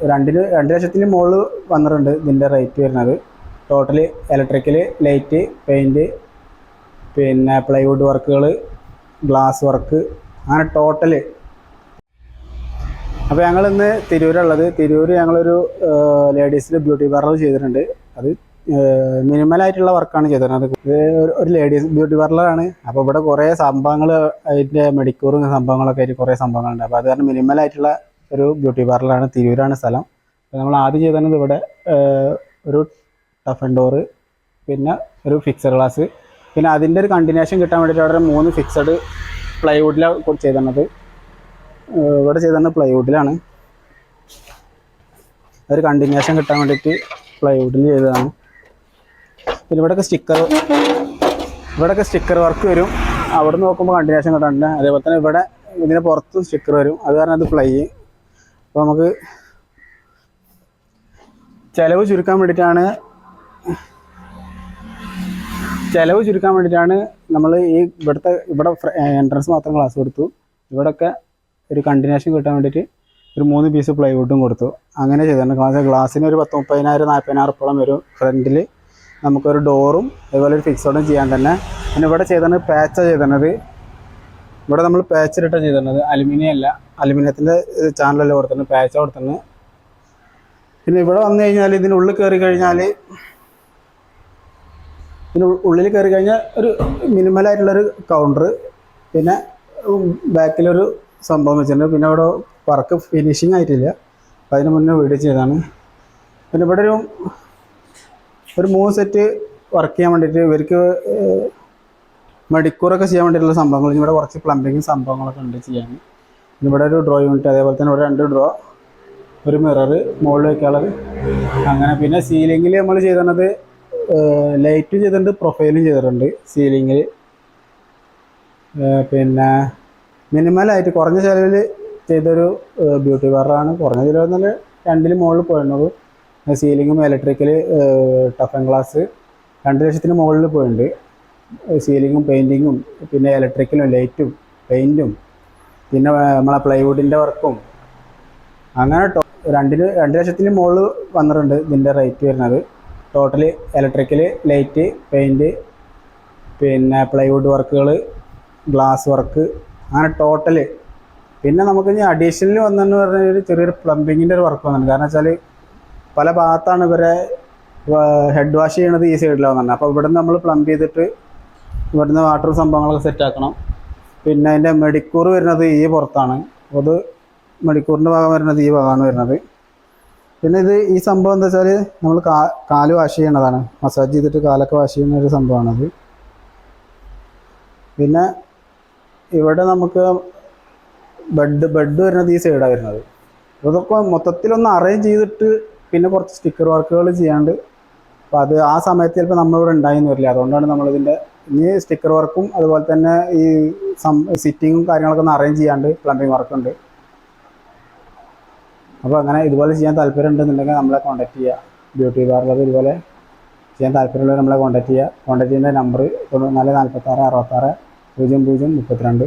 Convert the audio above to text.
രണ്ടിന് രണ്ട് ലക്ഷത്തിന് മുകളിൽ വന്നിട്ടുണ്ട് ഇതിന്റെ റേറ്റ് വരുന്നത്. ടോട്ടൽ ഇലക്ട്രിക്കൽ ലൈറ്റ് പെയിന്റ് പിന്നെ പ്ലൈവുഡ് വർക്കുകൾ ഗ്ലാസ് വർക്ക് അങ്ങനെ ടോട്ടൽ അപ്പോൾ ഞങ്ങൾ ഇന്ന് തിരൂരുള്ളത് തിരൂർ ഞങ്ങളൊരു ലേഡീസിൽ ബ്യൂട്ടി പാർലർ ചെയ്തിട്ടുണ്ട്. അത് മിനിമലായിട്ടുള്ള വർക്കാണ് ചെയ്തിരുന്നത്. ഇത് ഒരു- ലേഡീസ് ബ്യൂട്ടി പാർലറാണ് അപ്പോൾ ഇവിടെ കുറേ സംഭവങ്ങൾ അതിന്റെ മെഡിക്കൂറും സംഭവങ്ങളൊക്കെ ആയിട്ട് കുറേ സംഭവങ്ങളുണ്ട്. അപ്പോൾ അത് കാരണം മിനിമൽ ആയിട്ടുള്ള ഒരു ബ്യൂട്ടി പാർലറാണ് തിരൂരാണ് സ്ഥലം. നമ്മൾ ആദ്യം ചെയ്തത് ഇവിടെ ഒരു ടഫ് ഡോറ് പിന്നെ ഒരു ഫിക്സഡ് ഗ്ലാസ് പിന്നെ അതിന്റെ ഒരു കണ്ടിന്യൂഷൻ കിട്ടാൻ വേണ്ടിയിട്ട് അവിടെ മൂന്ന് ഫിക്സഡ് പ്ലൈവുഡിലാണ് ചെയ്തത് ഇവിടെ ചെയ്തത് പ്ലൈവുഡിലാണ് ഒരു കണ്ടിന്യൂഷൻ കിട്ടാൻ വേണ്ടിയിട്ട് പ്ലൈവുഡിൽ ചെയ്തതാണ്. പിന്നെ ഇവിടെയൊക്കെ സ്റ്റിക്കർ ഇവിടെയൊക്കെ സ്റ്റിക്കർ വർക്ക് വരും. അവിടെ നോക്കുമ്പോൾ കണ്ടിന്യൂഷൻ കിട്ടാനുണ്ട് അതേപോലെ തന്നെ ഇവിടെ ഇതിന് പുറത്ത് സ്റ്റിക്കർ വരും. അത് കാരണം അത് പ്ലൈ അപ്പോൾ നമുക്ക് ചിലവ് ചുരുക്കാൻ വേണ്ടിയിട്ടാണ് ചിലവ് ചുരുക്കാൻ വേണ്ടിയിട്ടാണ് നമ്മൾ ഈ ഇവിടുത്തെ ഇവിടെ എൻട്രൻസ് മാത്രം ക്ലാസ് കൊടുത്തു. ഇവിടെയൊക്കെ ഒരു കണ്ടിന്യൂഷൻ കിട്ടാൻ വേണ്ടിയിട്ട് ഒരു മൂന്ന് പീസ് പ്ലൈവുഡും കൊടുത്തു. അങ്ങനെ ചെയ്തിട്ടുണ്ട്. ക്ലാസ് ഗ്ലാസ്സിന് ഒരു പത്ത് മുപ്പതിനായിരം നാൽപ്പതിനായിരം ഉറപ്പോളം വരും ഫ്രണ്ടിൽ നമുക്കൊരു ഡോറും അതുപോലെ ഒരു ഫിക്സോഡും ചെയ്യാൻ തന്നെ. പിന്നെ ഇവിടെ ചെയ്തിട്ടുണ്ട് പാച്ച ചെയ്തത് ഇവിടെ നമ്മൾ പാച്ച് റിട്ടേൺ ചെയ്തിരുന്നത് അലുമിനിയം അല്ല. അലുമിനിയത്തിന്റെ ചാനലല്ല കൊടുത്തിട്ടുണ്ട് പാച്ച് കൊടുത്തിട്ടുണ്ട് പിന്നെ ഇവിടെ വന്നു കഴിഞ്ഞാൽ ഇതിനുള്ളിൽ കയറി കഴിഞ്ഞാൽ ഇതിന് ഉള്ളിൽ കയറി കഴിഞ്ഞാൽ ഒരു മിനിമലായിട്ടുള്ളൊരു കൗണ്ടർ പിന്നെ ബാക്കിലൊരു സംഭവം വെച്ചിട്ടുണ്ട്. പിന്നെ ഇവിടെ വർക്ക് ഫിനിഷിങ് ആയിട്ടില്ല. അപ്പം അതിന് മുന്നേ വീഡിയോ ചെയ്താണ് പിന്നെ ഇവിടെ ഒരു ഒരു മൂന്ന് സെറ്റ് വർക്ക് ചെയ്യാൻ വേണ്ടിയിട്ട് ഇവർക്ക് ഏഹ്, മണിക്കൂറൊക്കെ ചെയ്യാൻ വേണ്ടിയിട്ടുള്ള സംഭവങ്ങൾ. ഇവിടെ കുറച്ച് പ്ലംബിങ് സംഭവങ്ങളൊക്കെ ഉണ്ട് ചെയ്യാൻ. ഇവിടെ ഒരു ഡ്രോ യൂണിറ്റ് അതേപോലെ തന്നെ ഇവിടെ രണ്ട് ഡ്രോ ഒരു മിറർ മുകളിൽ വയ്ക്കാനുള്ളത് അങ്ങനെ പിന്നെ സീലിങ്ങിൽ നമ്മൾ ചെയ്തിരുന്നത് ലൈറ്റും ചെയ്തിട്ടുണ്ട് പ്രൊഫൈലും ചെയ്തിട്ടുണ്ട് സീലിങ്ങിൽ പിന്നെ മിനിമലായിട്ട് കുറഞ്ഞ ചിലവിൽ ചെയ്തൊരു ബ്യൂട്ടി പാർലറാണ് കുറഞ്ഞ ചിലവ് എന്നാൽ രണ്ടിൽ മുകളിൽ പോയിട്ടുള്ളൂ സീലിങ്ങും ഇലക്ട്രിക്കൽ ടഫ് ആൻഡ് ഗ്ലാസ് രണ്ട് ലക്ഷത്തിന് മുകളിൽ പോയിട്ടുണ്ട് സീലിങ്ങും പെയിന്റിങ്ങും പിന്നെ ഇലക്ട്രിക്കലും ലൈറ്റും പെയിന്റും പിന്നെ നമ്മളെ പ്ലൈവുഡിന്റെ വർക്കും അങ്ങനെ രണ്ടിന് രണ്ട് ലക്ഷത്തിന് മുകളിൽ വന്നിട്ടുണ്ട് ഇതിന്റെ റേറ്റ് വരുന്നത്. ടോട്ടൽ ഇലക്ട്രിക്കൽ ലൈറ്റ് പെയിന്റ് പിന്നെ പ്ലൈവുഡ് വർക്കുകൾ ഗ്ലാസ് വർക്ക് അങ്ങനെ ടോട്ടൽ പിന്നെ നമുക്ക് ഇനി അഡീഷണൽ വന്നെന്ന് പറഞ്ഞാൽ ഒരു ചെറിയൊരു പ്ലംബിങ്ങിന്റെ ഒരു വർക്ക് വന്നിട്ടുണ്ട്. കാരണം വെച്ചാൽ പല ഭാഗത്താണ് ഇവരെ ഹെഡ് വാഷ് ചെയ്യണത് ഈ സൈഡിലാണ് അപ്പോൾ ഇവിടുന്ന് നമ്മൾ പ്ലംബ് ചെയ്തിട്ട് ഇവിടുന്ന് വാട്ടർ സംഭവങ്ങളൊക്കെ സെറ്റാക്കണം പിന്നെ അതിന്റെ മെഡിക്കൂർ വരുന്നത് ഈ പുറത്താണ്. അത് മെഡിക്കൂറിന്റെ ഭാഗം വരുന്നത് ഈ ഭാഗമാണ് വരുന്നത്. പിന്നെ ഇത് ഈ സംഭവം എന്താ വെച്ചാൽ നമ്മൾ കാ കാൽ വാഷ് ചെയ്യണതാണ്. മസാജ് ചെയ്തിട്ട് കാലൊക്കെ വാഷ് ചെയ്യുന്ന ഒരു സംഭവമാണത്. പിന്നെ ഇവിടെ നമുക്ക് ബെഡ് ബെഡ് വരുന്നത് ഈ സൈഡാണ് വരുന്നത്. ഇതൊക്കെ മൊത്തത്തിലൊന്ന് അറേഞ്ച് ചെയ്തിട്ട് പിന്നെ കുറച്ച് സ്റ്റിക്കർ വർക്കുകൾ ചെയ്യാണ്ട് അപ്പോൾ അത് ആ സമയത്ത് ചിലപ്പോൾ നമ്മളിവിടെ ഉണ്ടായിരുന്നു വരില്ല. അതുകൊണ്ടാണ് നമ്മളിതിന്റെ ഇനി സ്റ്റിക്കർ വർക്കും അതുപോലെ തന്നെ ഈ സം സിറ്റിങ്ങും കാര്യങ്ങളൊക്കെ ഒന്ന് അറേഞ്ച് ചെയ്യാണ്ട് പ്ലംബിങ് വർക്കുണ്ട് അപ്പോൾ അങ്ങനെ ഇതുപോലെ ചെയ്യാൻ താല്പര്യം ഉണ്ടെന്നുണ്ടെങ്കിൽ നമ്മളെ കോൺടാക്ട് ചെയ്യുക ബ്യൂട്ടി പാർലർ ഇതുപോലെ ചെയ്യാൻ താല്പര്യമുള്ളവർ നമ്മളെ കോൺടാക്ട് ചെയ്യുക കോൺടാക്ട് ചെയ്യുന്ന നമ്പർ തൊണ്ണൂറ്റിനാല് നാൽപ്പത്താറ് അറുപത്താറ് പൂജ്യം പൂജ്യം മുപ്പത്തിരണ്ട്.